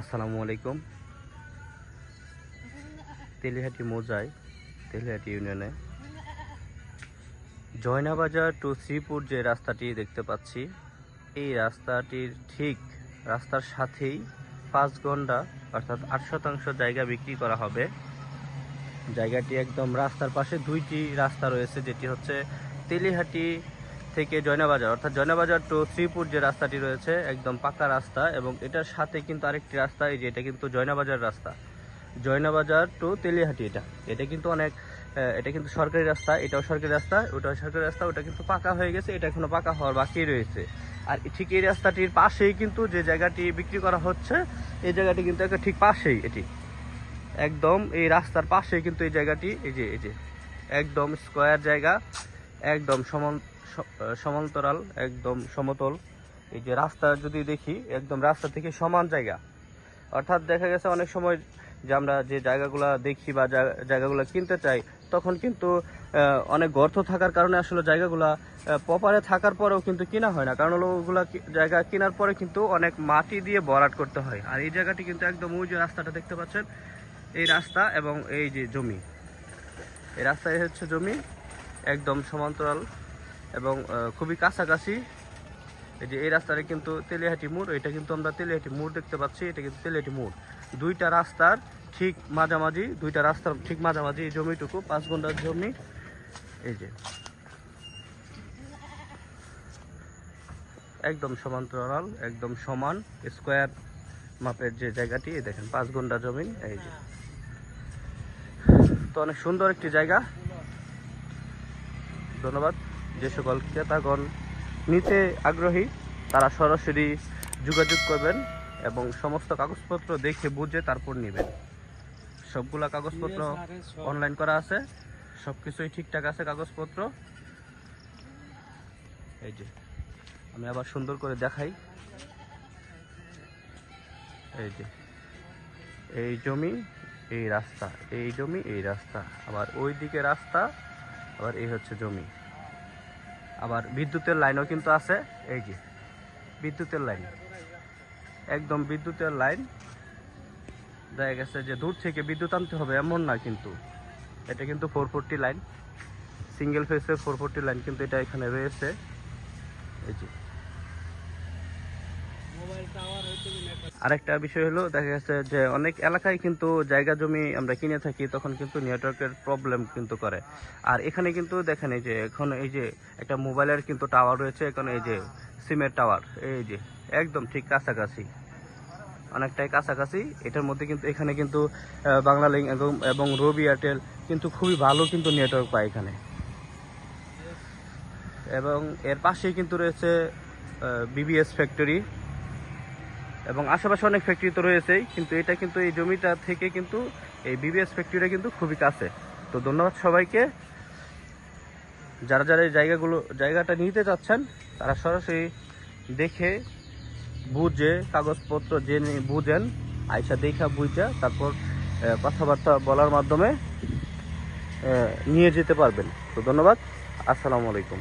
আসসালামু আলাইকুম। তেলিহাটি মোজাই, তেলিহাটি ইউনিয়নে। জয়নাবাজার টু শ্রীপুর যে রাস্তাটি দেখতে পাচ্ছি, এই রাস্তাটির ঠিক রাস্তার সাথেই পাঁচ ঘণ্টা অর্থাৎ আট শতাংশ জায়গা বিক্রি করা হবে। জায়গাটি একদম রাস্তার পাশে দুইটি রাস্তা রয়েছে, যেটি হচ্ছে তেলিহাটি থেকে জয়নাবাজার, অর্থাৎ জয়নাবাজার টু শ্রীপুর যে রাস্তাটি রয়েছে, একদম পাকা রাস্তা এবং এটার সাথে কিন্তু আরেকটি রাস্তা, এই যে এটা কিন্তু জয়নাবাজার রাস্তা। জয়নাবাজার টু তেলিহাটি এটা। এটা কিন্তু অনেক এটা কিন্তু সরকারি রাস্তা, এটাও সরকারি রাস্তা, ওটাও সরকারি রাস্তা, ওটা কিন্তু পাকা হয়ে গেছে, এটা এখনও পাকা হওয়ার বাকি রয়েছে। আর ঠিক এই রাস্তাটির পাশেই কিন্তু যে জায়গাটি বিক্রি করা হচ্ছে, এই জায়গাটি কিন্তু একটা ঠিক পাশেই এটি। একদম এই রাস্তার পাশেই কিন্তু এই জায়গাটি, এই যে এই যে, একদম স্কোয়ার জায়গা, একদম সমান সমান্তরাল, একদম সমতল। এই যে রাস্তা যদি দেখি, একদম রাস্তা থেকে সমান জায়গা। অর্থাৎ দেখা গেছে অনেক সময় যে আমরা যে জায়গাগুলো দেখি বা জায়গাগুলো কিনতে চাই, তখন কিন্তু অনেক গর্ত থাকার কারণে আসলে জায়গাগুলা প্রপারে থাকার পরেও কিন্তু কিনা হয় না। কারণ ওগুলা জায়গা কেনার পরে কিন্তু অনেক মাটি দিয়ে ভরাট করতে হয়। আর এই জায়গাটি কিন্তু একদম ওই যে রাস্তাটা দেখতে পাচ্ছেন, এই রাস্তা এবং এই যে জমি। এই রাস্তায় হচ্ছে জমি, একদম সমান্তরাল। এবং খুবই কাছাকাছি। এই যে এই রাস্তাটা কিন্তু তেলিহাটি মোড়, এটা কিন্তু আমরা তেলিহাটি মোড় দেখতে পাচ্ছি, এটা কিন্তু তেলিহাটি মোড়। দুইটা রাস্তার ঠিক মাঝামাঝি, দুইটা রাস্তার ঠিক মাঝামাঝি এই জমিটুকু, পাঁচ ঘণ্টার জমি। এই যে। একদম সমান্তরাল, একদম সমান, স্কোয়ার মাপের যে জায়গাটি দেখেন, পাঁচ ঘণ্টা জমি, এই যে। তো অনেক সুন্দর একটি জায়গা। ধন্যবাদ। যে সকল ক্রেতাগণ নিতে আগ্রহী, তারা সরাসরি যোগাযোগ করবেন এবং সমস্ত কাগজপত্র দেখে বুঝে তারপর নেবেন। সবগুলা কাগজপত্র অনলাইন করা আছে সব কিছুই ঠিকঠাক আছে কাগজপত্র। এই যে, আমি আবার সুন্দর করে দেখাই। এই যে, এই জমি, এই রাস্তা, এই জমি, এই রাস্তা। আবার ওই দিকে রাস্তা, আবার এই হচ্ছে জমি। আবার বিদ্যুতের লাইনও কিন্তু আছে, এই যে, বিদ্যুতের লাইন। একদম বিদ্যুতের লাইন। দেখা গেছে যে দূর থেকে বিদ্যুৎ আনতে হবে, এমন না কিন্তু। এটা কিন্তু ফোর ফোরটি লাইন। সিঙ্গেল ফেসের ফোর ফোরটি লাইন কিন্তু এটা এখানে রয়েছে। এই যে আরেকটা বিষয় হলো, দেখা গেছে যে অনেক এলাকায় কিন্তু জায়গা জমি আমরা কিনে থাকি, তখন কিন্তু নেটওয়ার্কের প্রবলেম কিন্তু করে। আর এখানে কিন্তু দেখেন এই যে, এখন এই যে একটা মোবাইলের কিন্তু টাওয়ার রয়েছে, এখানে এই যে সিমের টাওয়ার, এই যে একদম ঠিক কাছাকাছি। অনেকটাই কাছাকাছি, এটার মধ্যে কিন্তু এখানে কিন্তু বাংলা লিঙ্ক এবং এবং রবি এয়ারটেল কিন্তু খুবই ভালো কিন্তু নেটওয়ার্ক পায় এখানে। এবং এর পাশেই কিন্তু রয়েছে বিবিএস ফ্যাক্টরি এবং আশেপাশে অনেক ফ্যাক্টরি তো রয়েছেই, কিন্তু এটা কিন্তু এই জমিটা থেকে কিন্তু এই বিবিএস ফ্যাক্টরিটা কিন্তু খুবই কাছে। তো ধন্যবাদ সবাইকে। যারা যারা এই জায়গাগুলো, জায়গাটা নিতে চাচ্ছেন, তারা সরাসরি দেখে, বুঝে, কাগজপত্র জেনে বুঝেন, আইসা দেখা, বুঝা, তারপর কথাবার্তা বলার মাধ্যমে নিয়ে যেতে পারবেন। তো ধন্যবাদ। আসসালামু আলাইকুম।